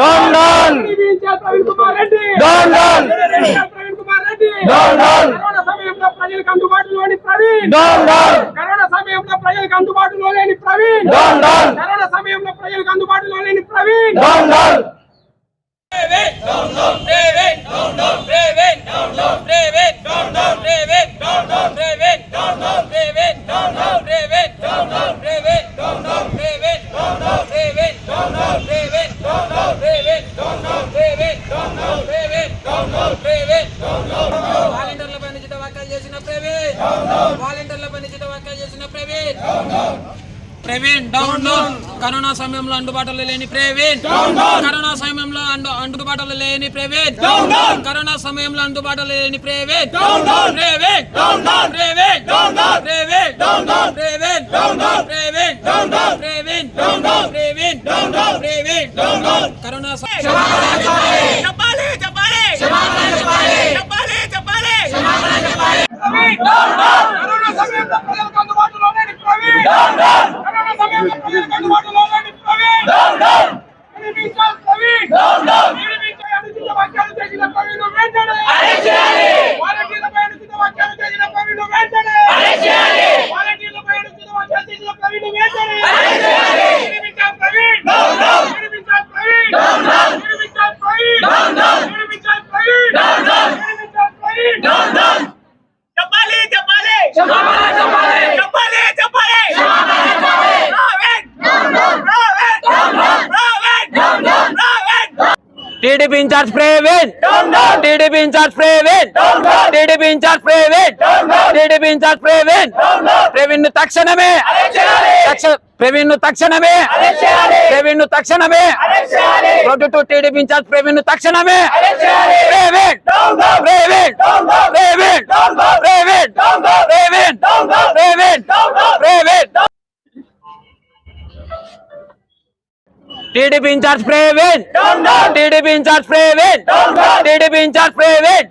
Down down TDP Praveen Kumar Reddy down. Down Praveen Kumar Reddy down down ప్రజలకు అందుబాటులోని Praveen down down corona సమయంలో ప్రజలకు అందుబాటులో లేని ప్రవీణ్. డౌన్ డౌన్ కరోనా సమయంలో ప్రజలకు అందుబాటులో లేని ప్రవీణ్ డౌన్ డౌన్. వాలంటీర్ల పైన చిట వ్యాఖ్యలు చేసిన ప్రవీణ్ వాలంటీర్ల పైన చిట వ్యాఖ్యలు చేసిన Praveen Praveen down down corona సమయంలో అందుబాటులో లేని ప్రవీణ్ కరోనా సమయంలో అందు అందుబాటులో లేని ప్రవీణ్ కరోనా సమయంలో అందుబాటులో లేని ప్రవీణ్ ప్రవీణ్ ప్రవీణ్ ప్రవీణ్ ప్రవీణ్ ప్రవీణ్ ప్రవీణ్ ప్రవీణ్ ప్రవీణ్ కరోనా స- చెప్పాలి చెప్పాలి చెప్పాలి చెప్పాలి కరోనా సమయంలో ప్రజలకు అందుబాటులో లేని ప్రవీణ్ ধীরে ধীরে TDP in charge Praveen TDP in charge Praveen TDP in charge Praveen TDP in charge Praveen ప్రవీణ్ను తక్షణమే. ప్రవీణ్ను తక్షణమే. ప్రవీణ్ను తక్షణమే. Road to TDP in charge ప్రవీణ్ను తక్షణమే. Praveen Praveen Praveen Praveen Praveen Praveen TDP in charge Praveen TDP in charge Praveen TDP in charge Praveen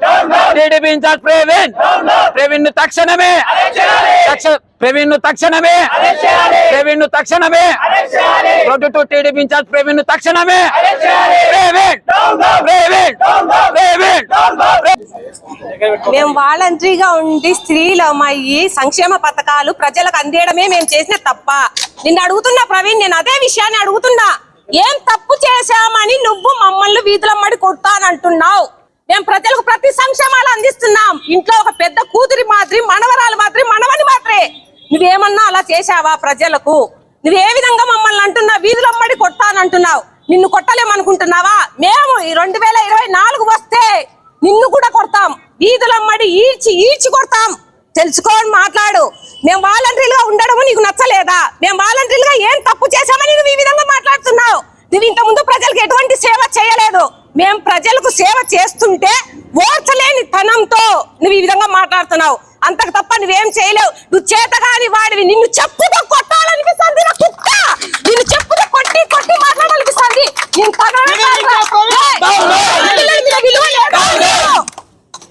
TDP in charge Praveen ప్రవీణ్ను తక్షణమే. ప్రవీణ్ను తక్షణమే. ప్రవీణ్ను తక్షణమే. Road to TDP in charge ప్రవీణ్ను తక్షణమే. ప్రవీణ్ ప్రవీణ్ ప్రవీణ్ మేము వాలంటరీగా ఉండి స్త్రీలు అమ్మాయి సంక్షేమ పథకాలు ప్రజలకు అందేయడమే మేము చేసిన తప్ప. నిన్ను అడుగుతున్నా ప్రవీణ్ నేను అదే విషయాన్ని అడుగుతున్నా. ఏం తప్పు చేశామని నువ్వు మమ్మల్ని వీధులమ్మడి కొడతానంటున్నావు. మేము ప్రజలకు ప్రతి సంక్షేమాలు అందిస్తున్నాం. ఇంట్లో ఒక పెద్ద కూతురి మాదిరి మనవరాలు మాదిరి మనవని మాత్రమే నువ్వేమన్నా అలా చేశావా ప్రజలకు? నువ్వు ఏ విధంగా మమ్మల్ని అంటున్నావు వీధులమ్మడి కొడతానంటున్నావు? నిన్ను కొట్టలేమనుకుంటున్నావా? మేము ఈ రెండు వేల ఇరవై నాలుగు వస్తే నిన్ను కూడా కొడతాం. వీధులమ్మడి ఈడ్చి ఈడ్చి కొడతాం. తెలుసుకొని మాట్లాడు. మేము వాలంటీర్లుగా ఉండడము నీకు నచ్చలేదా? మేము వాలంటీర్లుగా ఏం తప్పు చేశామని నువ్వు ఈ విధంగా మాట్లాడుతున్నావు? నువ్వు ఇంత ముందు ప్రజలకు ఎటువంటి సేవ చేయలేదు. మేము ప్రజలకు సేవ చేస్తుంటే ఓర్చలేని తనంతో నువ్వు ఈ విధంగా మాట్లాడుతున్నావు. అంతకు తప్ప నువ్వేం చేయలేవు. నువ్వు చేతగాని వాడివి. నిన్ను చెప్పుతో కొట్టాలనిపిస్తుంది నా కుక్క. నిన్ను చెప్పుతో కొట్టి కొట్టి మాట్లాడాలనిపిస్తుంది ఆడపిల్లల?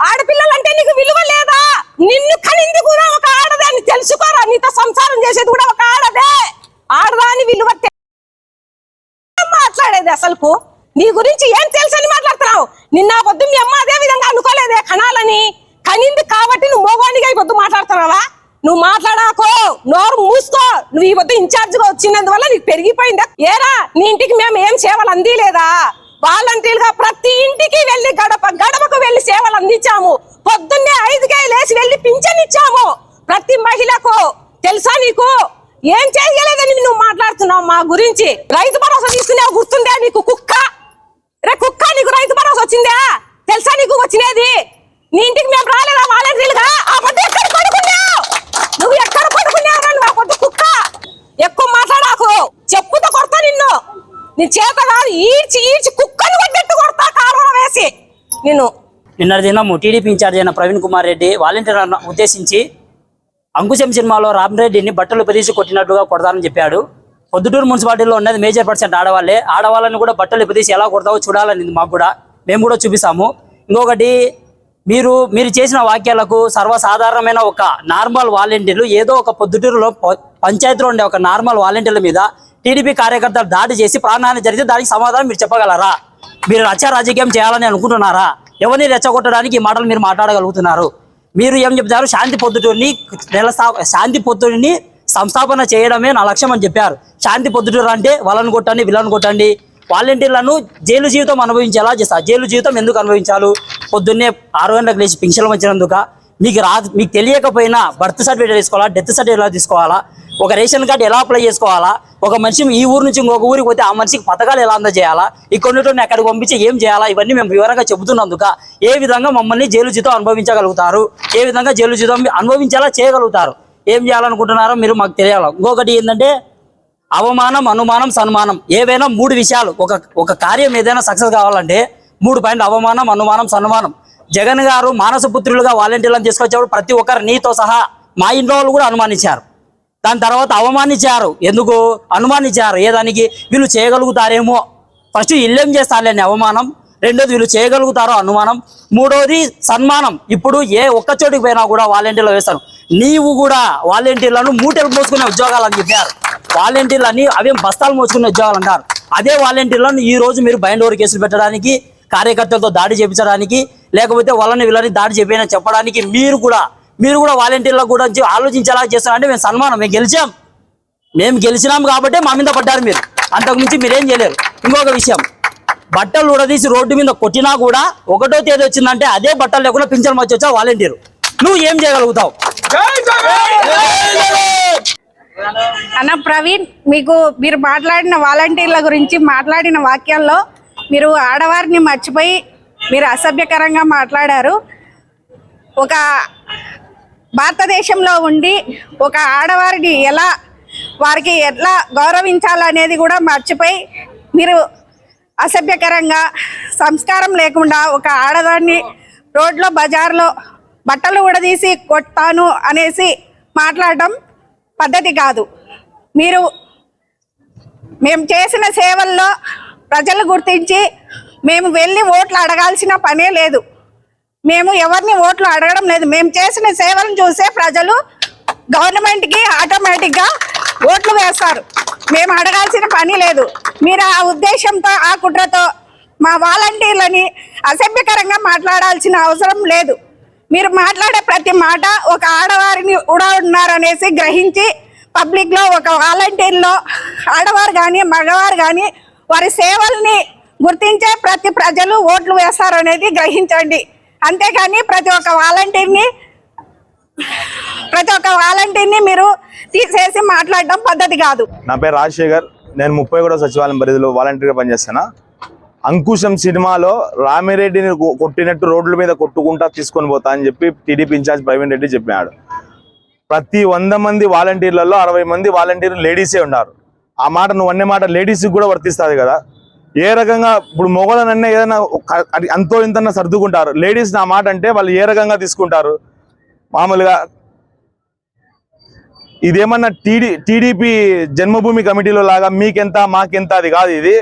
ఆడపిల్లలంటే నీకు విలువ లేదా? నిన్ను కనింది కూడా ఒక ఆడదే అని తెలుసుకోరా? నీతో సంసారం చేసేది కూడా ఒక ఆడదే. ఆడదాని విలువ మాట్లాడేది అసలుకు? నీ గురించి ఏం తెలుసని మాట్లాడుతున్నావు? నిన్న పొద్దు మీ అమ్మ అదే విధంగా అనుకోలేదే కణాలని కనింది కాబట్టి నువ్వు మోగానిగా ఈ పొద్దు మాట్లాడుతున్నావా? నువ్వు మాట్లాడాకో. నోరు మూసుకో. నువ్వు ఈ పొద్దు ఇన్ఛార్జ్గా వచ్చినందువల్ల నీకు పెరిగిపోయిందా? ఏరా నీ ఇంటికి మేము ఏం సేవలు అందిలేదా వాలంటీర్గా ప్రతి ఇంటికి వెళ్ళి గడప గడపకు వెళ్ళి సేవలు అందించాము. పొద్దున్నే ఐదుకే లేచి వెళ్ళి పింఛన్ ఇచ్చాము. ప్రతి మహిళకు తెలుసా నీకు? ఏం చేయలేదని నువ్వు మాట్లాడుతున్నావు మా గురించి. రైతు భరోసా తీసుకునే గుర్తుందే నీకు కుక్క? రే కుక్క నీకు రైతు భరోసా వచ్చిందా? తెలుసా నీకు వచ్చినది? నీ ఇంటికి మేము రాలేదా వాలంటీర్లుగా? ఆ పొద్దు ఎక్కడ పడుకున్నావు? నువ్వు ఎక్కడ పడుకున్నావు రా నువ్వు ఆ పొద్దు కుక్క? ఎక్కువ మాట్లాడాకు. చెప్పుతో కొడతా నిన్ను. నీ చేత కాదు ఈడ్చి ఈడ్చి కుక్కను కొట్టెట్టు కొడతా కాలువ వేసి. నిన్ను నిన్న దినము టీడీపీ ఇన్ఛార్జ్ అయిన ప్రవీణ్ కుమార్ రెడ్డి వాలంటీర్లను ఉద్దేశించి అంకుశం సినిమాలో రామరెడ్డిని బట్టలు పెరిసి కొట్టినట్టుగా కొడతానని చెప్పాడు. పొద్దుటూరు మున్సిపాలిటీలో ఉన్నది మేజర్ పర్సెంట్ ఆడవాళ్ళే. ఆడవాళ్ళని కూడా బట్టలు పెరిసి ఎలా కొడతావో చూడాలని మాకు కూడా. మేము కూడా చూపిస్తాము. ఇంకొకటి మీరు మీరు చేసిన వాక్యాలకు సర్వసాధారణమైన ఒక నార్మల్ వాలంటీర్లు ఏదో ఒక పొద్దుటూరులో పంచాయతీలో ఉండే ఒక నార్మల్ వాలంటీర్ల మీద టీడీపీ కార్యకర్తలు దాడి చేసి ప్రాణహాని జరిగితే దానికి సమాధానం మీరు చెప్పగలరా? మీరు రచ్చ రాజకీయం చేయాలని అనుకుంటున్నారా? ఎవరిని రెచ్చగొట్టడానికి ఈ మాటలు మీరు మాట్లాడగలుగుతున్నారు? మీరు ఏం చెప్తారు? శాంతి పొద్దుటూరిని నెల శాంతి పొద్దుడిని సంస్థాపన చేయడమే నా లక్ష్యం అని చెప్పారు. శాంతి పొద్దుటూరు అంటే వాళ్ళని కొట్టండి వీళ్ళని కొట్టండి. వాలంటీర్లను జైలు జీవితం అనుభవించేలా చేస్తారు. జైలు జీవితం ఎందుకు అనుభవించాలి పొద్దున్నే ఆరు గంటలకు లేచి పింఛన్ వచ్చినందుక మీకు రా మీకు తెలియకపోయినా బర్త్ సర్టిఫికేట్ తీసుకోవాలా డెత్ సర్టిఫికేట్ ఎలా తీసుకోవాలా ఒక రేషన్ కార్డు ఎలా అప్లై చేసుకోవాలా ఒక మనిషి ఈ ఊరు నుంచి ఇంకొక ఊరికి పోతే ఆ మనిషికి పథకాలు ఎలా అందజేయాలా ఇక్కడ ఉన్నటువంటి అక్కడికి పంపించి ఏం చేయాలా ఇవన్నీ మేము వివరంగా చెబుతున్నందుక ఏ విధంగా మమ్మల్ని జైలు జీతం అనుభవించగలుగుతారు ఏ విధంగా జైలు జీతం అనుభవించేలా చేయగలుగుతారు ఏం చేయాలనుకుంటున్నారో మీరు మాకు తెలియాలి. ఇంకొకటి ఏంటంటే అవమానం అనుమానం సన్మానం ఏవైనా మూడు విషయాలు ఒక ఒక కార్యం ఏదైనా సక్సెస్ కావాలంటే మూడు పాయింట్లు అవమానం అనుమానం సన్మానం. జగన్ గారు మానస పుత్రులుగా వాలంటీర్లను తీసుకొచ్చేప్పుడు ప్రతి ఒక్కరు నీతో సహా మా ఇంట్లో వాళ్ళు కూడా అనుమానించారు. దాని తర్వాత అవమానించారు. ఎందుకు? అనుమానించారు. ఏదానికి వీళ్ళు చేయగలుగుతారేమో. ఫస్ట్ ఇల్లేం చేస్తారులేని అవమానం. రెండోది వీళ్ళు చేయగలుగుతారో అనుమానం. మూడోది సన్మానం. ఇప్పుడు ఏ ఒక్క చోటికి పోయినా కూడా వాలంటీర్లు వేస్తారు. నీవు కూడా వాలంటీర్లను మూటలు మోసుకునే ఉద్యోగాలు అని చెప్పారు. వాలంటీర్లని అవేం బస్తాలు మోసుకునే ఉద్యోగాలు అంటారు. అదే వాలంటీర్లను ఈ రోజు మీరు బైండ్ ఓవర్ కేసులు పెట్టడానికి కార్యకర్తలతో దాడి చేయించడానికి లేకపోతే వాళ్ళని వీళ్ళని దాడి చేపైనా చెప్పడానికి మీరు కూడా మీరు కూడా వాలంటీర్ల గురించి ఆలోచించేలా చేస్తారంటే మేము సన్మానం మేము గెలిచాం. మేము గెలిచినాం కాబట్టి మా మీద పడ్డారు మీరు. అంతకుమించి మీరేం చేయలేరు. ఇంకొక విషయం బట్టలు ఉడదీసి రోడ్డు మీద కొట్టినా కూడా ఒకటో తేదీ వచ్చిందంటే అదే బట్టలు లేకుండా పింఛన్ వచ్చి వచ్చా వాలంటీరు. నువ్వు ఏం చేయగలుగుతావు? అన్న ప్రవీణ్ మీకు మీరు మాట్లాడిన వాలంటీర్ల గురించి మాట్లాడిన వాక్యాల్లో మీరు ఆడవారిని మర్చిపోయి మీరు అసభ్యకరంగా మాట్లాడారు. ఒక భారతదేశంలో ఉండి ఒక ఆడవారిని ఎలా వారికి ఎట్లా గౌరవించాలనేది కూడా మర్చిపోయి మీరు అసభ్యకరంగా సంస్కారం లేకుండా ఒక ఆడదాన్ని రోడ్లో బజార్లో బట్టలు ఉడదీసి కొట్టాను అనేసి మాట్లాడడం పద్ధతి కాదు. మీరు మేము చేసిన సేవల్లో ప్రజలు గుర్తించి మేము వెళ్ళి ఓట్లు అడగాల్సిన పనే లేదు. మేము ఎవరిని ఓట్లు అడగడం లేదు. మేము చేసిన సేవలను చూసే ప్రజలు గవర్నమెంట్కి ఆటోమేటిక్గా ఓట్లు వేస్తారు. మేము అడగాల్సిన పని లేదు. మీరు ఆ ఉద్దేశంతో ఆ కుట్రతో మా వాలంటీర్లని అసభ్యకరంగా మాట్లాడాల్సిన అవసరం లేదు. మీరు మాట్లాడే ప్రతి మాట ఒక ఆడవారిని కూడా ఉన్నారనేసి గ్రహించి పబ్లిక్లో ఒక వాలంటీర్లో ఆడవారు కానీ మగవారు కానీ వారి సేవల్ని గుర్తించే ప్రతి ప్రజలు ఓట్లు వేస్తారు అనేది గ్రహించండి. అంతేకాని ప్రతి ఒక్క వాలంటీర్ని ప్రతి ఒక్క వాలంటీర్ని మీరు తీసేసి మాట్లాడడం పద్ధతి కాదు. నా పేరు రాజశేఖర్. నేను ముప్పై కూడా సచివాలయం పరిధిలో వాలంటీర్గా పనిచేస్తాను అంకుశం సినిమాలో రామిరెడ్డిని కొట్టినట్టు రోడ్ల మీద కొట్టుకుంటా తీసుకొని పోతా అని చెప్పి టీడీపీ ఇన్ఛార్జ్ ప్రవీణ్ రెడ్డి చెప్పినాడు ప్రతి వంద మంది వాలంటీర్లలో అరవై మంది వాలంటీర్లు లేడీసే ఉన్నారు. ఆ మాట నువ్వు అనే మాట లేడీస్కి కూడా వర్తిస్తుంది కదా. ఏ రకంగా ఇప్పుడు మొగలనన్నా ఏదైనా అంతో ఇంతన్నా సర్దుకుంటారు. లేడీస్ నా మాట అంటే వాళ్ళు ఏ రకంగా తీసుకుంటారు? మామూలుగా ఇదేమన్నా టీడీ టీడీపీ జన్మభూమి కమిటీలో లాగా మీకెంత మాకెంత అది కాదు ఇది.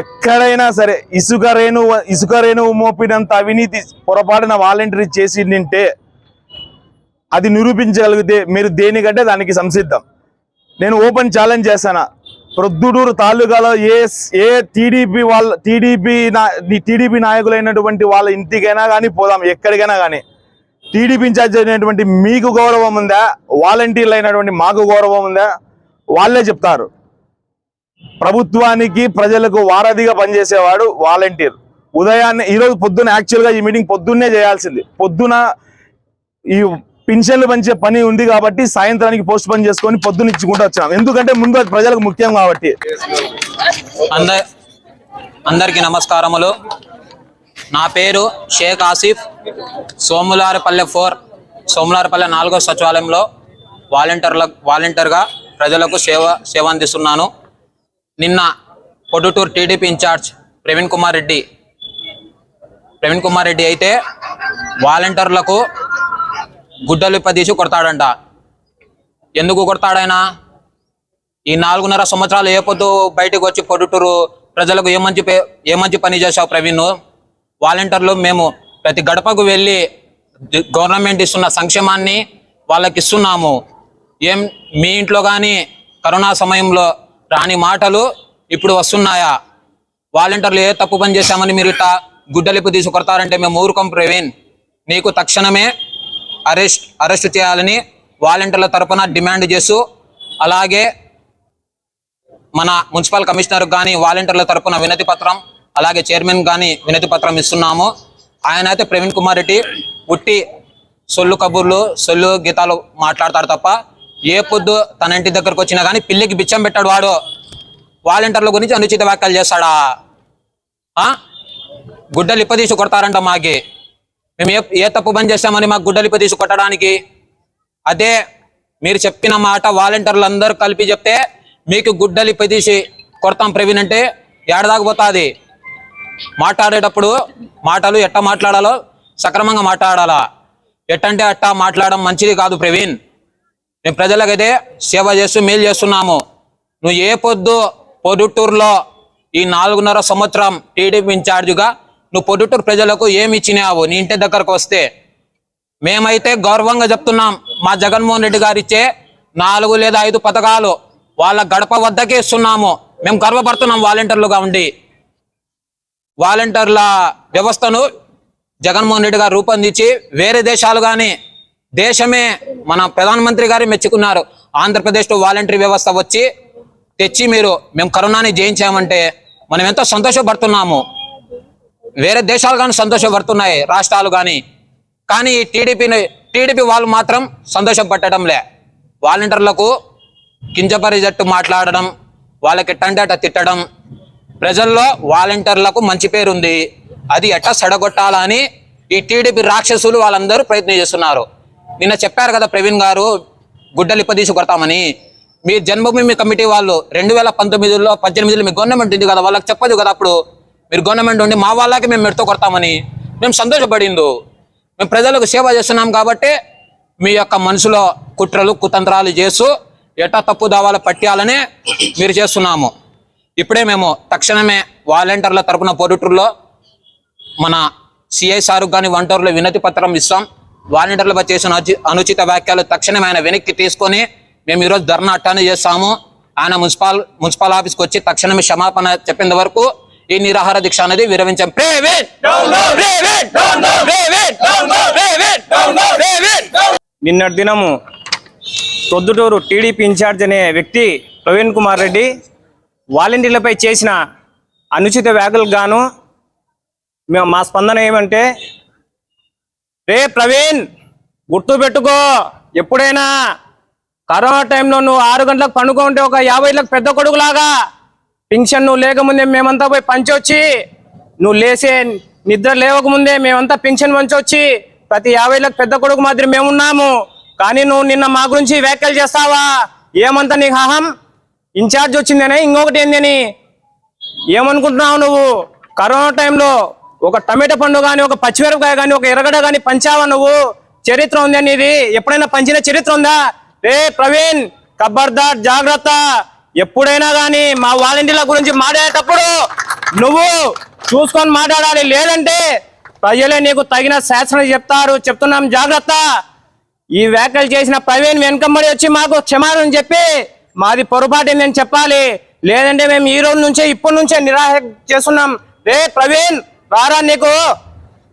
ఎక్కడైనా సరే ఇసుక రేణు ఇసుక రేణువు మోపినంత అవినీతి పొరపాటున వాలంటీర్ చేసి నింటే అది నిరూపించగలిగితే మీరు దేనికంటే దానికి సంసిద్ధం. నేను ఓపెన్ ఛాలెంజ్ చేస్తాను? ప్రొద్దుటూరు తాలూకాలో ఏ ఏ టీడీపీ వాళ్ళ టీడీపీ నా టీడీపీ నాయకులైనటువంటి వాళ్ళ ఇంటికైనా కానీ పోదాం ఎక్కడికైనా కానీ టీడీపీ ఇన్ఛార్జ్ అయినటువంటి మీకు గౌరవం ఉందా? వాలంటీర్లు అయినటువంటి మాకు గౌరవం ఉందా? వాళ్ళే చెప్తారు. ప్రభుత్వానికి ప్రజలకు వారధిగా పనిచేసేవాడు వాలంటీర్. ఉదయాన్నే ఈరోజు పొద్దున్న యాక్చువల్గా ఈ మీటింగ్ పొద్దున్నే చేయాల్సింది. పొద్దున ఈ పింఛన్లు పంచే పని ఉంది కాబట్టి సాయంత్రానికి పోస్ట్ పని చేసుకొని పొద్దున్న ఇచ్చుకుంటూ వచ్చాం. ఎందుకంటే ముందు ప్రజలకు ముఖ్యం కాబట్టి. అంద అందరికీ నమస్కారములు. నా పేరు షేక్ ఆసిఫ్. సోములారపల్లె ఫోర్ సోములారపల్లె నాలుగో సచివాలయంలో వాలంటీర్ల వాలంటీర్గా ప్రజలకు సేవ సేవ అందిస్తున్నాను. నిన్న Proddatur TDP in charge Praveen Kumar Reddy Praveen Kumar Reddy అయితే వాలంటీర్లకు గుడ్డలు ఇప్పదీసి కొడతాడంట. ఎందుకు కొడతాడాయన ఈ నాలుగున్నర సంవత్సరాలు ఏ పొద్దు బయటకు వచ్చి పొద్దుటూరు ప్రజలకు ఏ మంచి ఏ మంచి పని చేశావు ప్రవీణ్ వాలంటీర్లు మేము ప్రతి గడపకు వెళ్ళి గవర్నమెంట్ ఇస్తున్న సంక్షేమాన్ని వాళ్ళకి ఇస్తున్నాము. ఏం మీ ఇంట్లో కానీ కరోనా సమయంలో రాని మాటలు ఇప్పుడు వస్తున్నాయా? వాలంటీర్లు ఏ తప్పు పని చేశామని మీరు ఇట్లా గుడ్డలిప్పు తీసుకొడతారంటే మేము ఊరుకోం ప్రవీణ్. నీకు తక్షణమే అరెస్ట్ అరెస్ట్ చేయాలని వాలంటీర్ల తరపున డిమాండ్ చేస్తూ అలాగే మన మున్సిపల్ కమిషనర్ కానీ వాలంటీర్ల తరఫున వినతి పత్రం అలాగే చైర్మన్ కానీ వినతి పత్రం ఇస్తున్నాము. ఆయన అయితే ప్రవీణ్ కుమార్ రెడ్డి ఉట్టి సొల్లు కబుర్లు సొల్లు గీతాలు మాట్లాడతాడు తప్ప ఏ పొద్దు తన ఇంటి దగ్గరకు వచ్చినా కానీ పిల్లికి బిచ్చం పెట్టాడు వాడు. వాలంటీర్ల గురించి అనుచిత వ్యాఖ్యలు చేస్తాడా? ఆ? గుడ్డలు ఇప్పదీసి కొడతారంట మాకి. మేము ఏ ఏ తప్పు పని చేస్తామని మాకు గుడ్డలు తీసి కొట్టడానికి? అదే మీరు చెప్పిన మాట వాలంటీర్లు అందరూ కలిపి చెప్తే మీకు గుడ్డలు తీసి కొడతాం ప్రవీణ్ అంటే ఏడదాకపోతుంది మాట్లాడేటప్పుడు మాటలు ఎట్ట మాట్లాడాలో సక్రమంగా మాట్లాడాలా? ఎట్టంటే అట్టా మాట్లాడడం మంచిది కాదు ప్రవీణ్. మేము ప్రజలకైతే సేవ చేస్తూ మేలు చేస్తున్నాము. నువ్వు ఏ పొద్దు పొద్దుటూరులో ఈ నాలుగున్నర సంవత్సరం టీడీపీ ఇన్ఛార్జిగా నువ్వు పొద్దుటూరు ప్రజలకు ఏమి ఇచ్చినావు నీ ఇంటి దగ్గరకు వస్తే మేమైతే గౌరవంగా చెప్తున్నాం. మా జగన్మోహన్ రెడ్డి గారిచ్చే నాలుగు లేదా ఐదు పథకాలు వాళ్ళ గడప వద్దకే ఇస్తున్నాము. మేము గర్వపడుతున్నాం వాలంటీర్లుగా ఉండి. వాలంటీర్ల వ్యవస్థను జగన్మోహన్ రెడ్డి గారు రూపొందించి వేరే దేశాలు కానీ దేశమే మన ప్రధానమంత్రి గారు మెచ్చుకున్నారు. ఆంధ్రప్రదేశ్లో వాలంటరీ వ్యవస్థ వచ్చి తెచ్చి మీరు మేము కరోనాని జయించామంటే మనం ఎంతో సంతోషపడుతున్నాము. వేరే దేశాలు కానీ సంతోషపడుతున్నాయి రాష్ట్రాలు కానీ. కానీ టీడీపీని టీడీపీ వాళ్ళు మాత్రం సంతోషపట్టడంలే వాలంటీర్లకు కించపరిజట్టు మాట్లాడడం వాళ్ళకి ఎట్టంటే తిట్టడం. ప్రజల్లో వాలంటీర్లకు మంచి పేరు ఉంది అది ఎట్ట సెడగొట్టాలని ఈ టీడీపీ రాక్షసులు వాళ్ళందరూ ప్రయత్నం చేస్తున్నారు. నిన్న చెప్పారు కదా ప్రవీణ్ గారు గుడ్డలు ఇప్పదీసి కొడతామని. మీ జన్మభూమి కమిటీ వాళ్ళు రెండు వేల పంతొమ్మిదిలో పద్దెనిమిదిలో మీ గవర్నమెంట్ ఉంది కదా వాళ్ళకి చెప్పదు కదా అప్పుడు. మీరు గవర్నమెంట్ ఉండి మా వాళ్ళకి మేము మెడతో కొడతామని మేము సంతోషపడిందో మేము ప్రజలకు సేవ చేస్తున్నాం కాబట్టి మీ యొక్క మనసులో కుట్రలు కుతంత్రాలు చేస్తూ ఎట్టా తప్పు దావాలు పట్టాలనే మీరు చేస్తున్నాము. ఇప్పుడే మేము తక్షణమే వాలంటీర్ల తరపున పొరుటూరులో మన సిఐ సారు కానీ వంటూరులో వినతి పత్రం ఇస్తాం. వాలంటీర్లపై చేసిన అనుచిత వ్యాఖ్యలు తక్షణమే ఆయన వెనక్కి తీసుకొని మేము ఈరోజు ధర్నా అట్టాన్ని చేస్తాము. ఆయన మున్సిపల్ మున్సిపల్ ఆఫీస్కి వచ్చి తక్షణమే క్షమాపణ చెప్పేంత వరకు ఈ నిరాహార దీక్ష అనేది విరమించాం. నిన్నటి దినము ప్రొద్దుటూరు టీడీపీ ఇన్ఛార్జ్ అనే వ్యక్తి ప్రవీణ్ కుమార్ రెడ్డి వాలంటీర్లపై చేసిన అనుచిత వ్యాఖ్యలకు గాను మేము మా స్పందన ఏమంటే రే ప్రవీణ్ గుర్తు పెట్టుకో. ఎప్పుడైనా కరోనా టైంలో నువ్వు ఆరు గంటలకు పండుకుంటే ఒక యాభై ఏళ్ళకి పెద్ద కొడుకులాగా పింఛన్ నువ్వు లేకముందే మేమంతా పోయి పంచొచ్చి. నువ్వు లేసే నిద్ర లేవకముందే మేమంతా పింఛన్ పంచొచ్చి. ప్రతి యాభైలకు పెద్ద కొడుకు మాదిరి మేమున్నాము. కానీ నువ్వు నిన్న మా గురించి వ్యాఖ్యలు చేస్తావా? ఏమంతా నీకు అహం ఇన్ఛార్జ్ వచ్చిందనే? ఇంకొకటి ఏందని? ఏమనుకుంటున్నావు నువ్వు? కరోనా టైంలో ఒక టమాటా పండు కానీ ఒక పచ్చిమిరపకాయ కానీ ఒక ఎర్రగడ్డ కానీ పంచావా నువ్వు? చరిత్ర ఉందని ఇది ఎప్పుడైనా పంచిన చరిత్ర ఉందా? రే ప్రవీణ్ కబ్బర్దార్ జాగ్రత్త. ఎప్పుడైనా కానీ మా వాలంటీర్ల గురించి మాట్లాడేటప్పుడు నువ్వు చూసుకొని మాట్లాడాలి. లేదంటే ప్రజలే నీకు తగిన శాసన చెప్తారు. చెప్తున్నాం జాగ్రత్త. ఈ వ్యాఖ్యలు చేసిన ప్రవీణ్ వెనుకమ్మడి వచ్చి మాకు క్షమాపణ చెప్పి మాది పొరపాటు నేను చెప్పాలి. లేదంటే మేము ఈ రోజు నుంచే ఇప్పటి నుంచే నిరాశ చేస్తున్నాం. రే ప్రవీణ్ రారా నీకు?